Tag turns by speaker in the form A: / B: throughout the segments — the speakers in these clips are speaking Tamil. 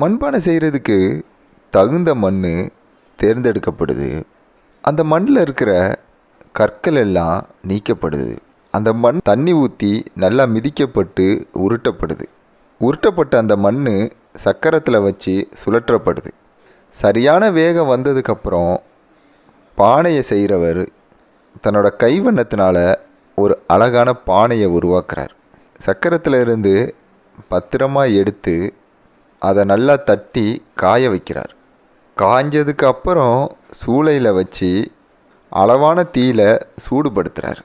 A: மண்பானை செய்கிறதுக்கு தகுந்த மண் தேர்ந்தெடுக்கப்படுது. அந்த மண்ணில் இருக்கிற கற்கள் எல்லாம் நீக்கப்படுது. அந்த மண் தண்ணி ஊற்றி நல்லா மிதிக்கப்பட்டு உருட்டப்படுது. உருட்டப்பட்ட அந்த மண் சக்கரத்தில் வச்சு சுழற்றப்படுது. சரியான வேகம் வந்ததுக்கப்புறம் பானையை செய்கிறவர் தன்னோட கைவண்ணத்தினால் ஒரு அழகான பானையை உருவாக்குறார். சக்கரத்தில் இருந்து பத்திரமாக எடுத்து அதை நல்லா தட்டி காய வைக்கிறார். காஞ்சதுக்கு அப்புறம் சூளையில் வச்சு அளவான தீயில சூடுபடுத்துகிறார்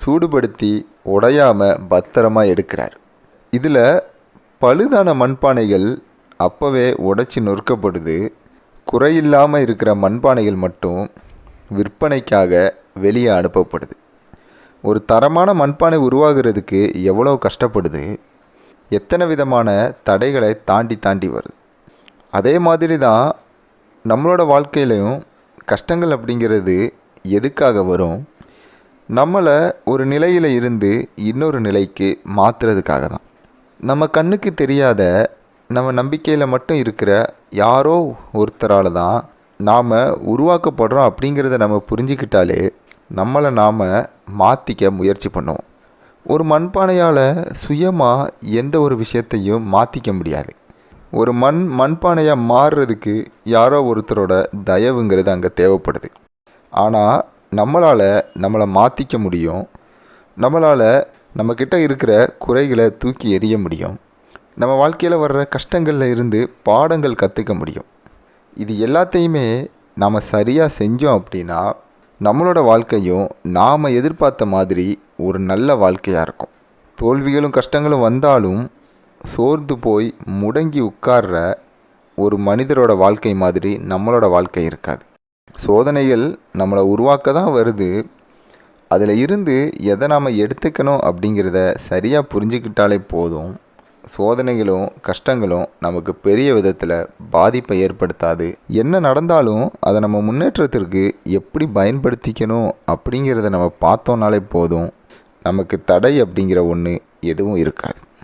A: சூடுபடுத்தி உடையாமல் பத்திரமாக எடுக்கிறார். இதில் பழுதான மண்பானைகள் அப்போவே உடைச்சி நொறுக்கப்படுது. குறையில்லாமல் இருக்கிற மண்பானைகள் மட்டும் விற்பனைக்காக வெளியே அனுப்பப்படுது. ஒரு தரமான மண்பானை உருவாகிறதுக்கு எவ்வளோ கஷ்டப்படுது? எத்தனை விதமான தடைகளை தாண்டி தாண்டி வருது. அதே மாதிரி தான் நம்மளோட வாழ்க்கையிலையும் கஷ்டங்கள் அப்படிங்கிறது எதுக்காக வரும்? நம்மளை ஒரு நிலையில் இருந்து இன்னொரு நிலைக்கு மாற்றுறதுக்காக தான் நம்ம கண்ணுக்கு தெரியாத நம்ம நம்பிக்கையில் மட்டும் இருக்கிற யாரோ ஒருத்தரால் தான் நாம் உருவாக்கப்படுறோம் அப்படிங்கிறத நம்ம புரிஞ்சுக்கிட்டாலே நம்மளை நாம் மாற்றிக்க முயற்சி பண்ணுவோம். ஒரு மண்பானையால் சுயமாக எந்த ஒரு விஷயத்தையும் மாற்றிக்க முடியாது. ஒரு மண் மண்பானையாக மாறுறதுக்கு யாரோ ஒருத்தரோட தயவுங்கிறது அங்கே தேவைப்படுது. ஆனால் நம்மளால் நம்மளை மாற்றிக்க முடியும். நம்மளால் நம்மக்கிட்ட இருக்கிற குறைகளை தூக்கி எறிய முடியும். நம்ம வாழ்க்கையில் வர்ற கஷ்டங்களில் இருந்து பாடங்கள் கற்றுக்க முடியும். இது எல்லாத்தையுமே நாம் சரியாக செஞ்சோம் அப்படின்னா நம்மளோட வாழ்க்கையும் நாம் எதிர்பார்த்த மாதிரி ஒரு நல்ல வாழ்க்கையாக இருக்கும். தோல்விகளும் கஷ்டங்களும் வந்தாலும் சோர்ந்து போய் முடங்கி உட்கார்ற ஒரு மனிதரோட வாழ்க்கை மாதிரி நம்மளோட வாழ்க்கை இருக்காது. சோதனைகள் நம்மளை உருவாக்க தான் வருது. அதில் இருந்து எதை நாம் எடுத்துக்கணும் அப்படிங்கிறத சரியாக புரிஞ்சுக்கிட்டாலே போதும். சோதனைகளும் கஷ்டங்களும் நமக்கு பெரிய விதத்தில் பாதிப்பை ஏற்படுத்தாது. என்ன நடந்தாலும் அதை நம்ம முன்னேற்றத்திற்கு எப்படி பயன்படுத்திக்கணும் அப்படிங்கிறத நம்ம பார்த்தோன்னாலே போதும். நமக்கு தடை அப்படிங்கிற ஒன்று எதுவும் இருக்காது.